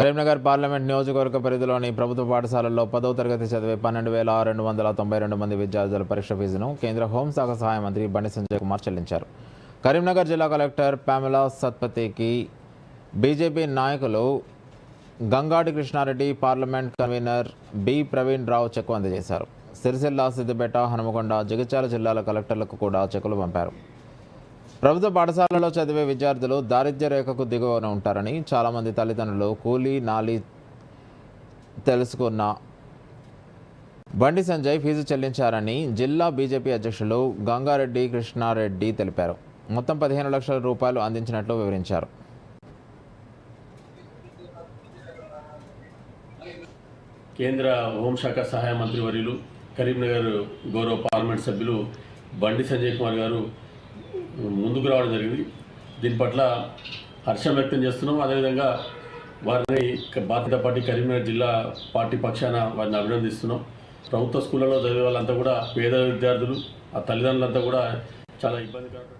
Karimnagar parliament నియోజకవర్గ పరిధిలోని ప్రభుత్వ పాఠశాలల్లో పదవ తరగతి చదివే పన్నెండు వేల రెండు వందల తొంభై రెండు మంది విద్యార్థుల పరీక్ష ఫీజును కేంద్ర హోంశాఖ సహాయ మంత్రి బండి సంజయ్ కుమార్ చెల్లించారు. కరీంనగర్ జిల్లా కలెక్టర్ ప్యామిలా సత్పతికి బీజేపీ నాయకులు Gangadi Krishna Reddy parliament convener B Praveen Rao cheque అందజేశారు. సిరిసిల్ల సిద్దిపేట హనుమకొండ జగిత్యాల జిల్లాల కలెక్టర్లకు కూడా చెక్కులు పంపారు. ప్రభుత్వ పాఠశాలలో చదివే విద్యార్థులు దారిద్ర్య రేఖకు దిగువన ఉంటారని చాలామంది తల్లిదండ్రులు కూలీ నాలి తెలుసుకున్న బండి సంజయ్ ఫీజు చెల్లించారని జిల్లా బీజేపీ అధ్యక్షులు గంగారెడ్డి కృష్ణారెడ్డి తెలిపారు. మొత్తం పదిహేను లక్షల రూపాయలు అందించినట్లు వివరించారు. కేంద్ర హోంశాఖ సహాయ మంత్రి వర్యులు కరీంనగర్ గౌరవ పార్లమెంట్ సభ్యులు బండి సంజయ్ కుమార్ గారు ముందుకు రావడం జరిగింది. దీని పట్ల హర్షం వ్యక్తం చేస్తున్నాం. అదేవిధంగా వారిని బాధ్యత పార్టీ కరీంనగర్ జిల్లా పార్టీ పక్షాన వారిని అభినందిస్తున్నాం. ప్రభుత్వ స్కూళ్ళలో చదివే వాళ్ళంతా కూడా పేద విద్యార్థులు ఆ తల్లిదండ్రులంతా కూడా చాలా ఇబ్బందికరంగా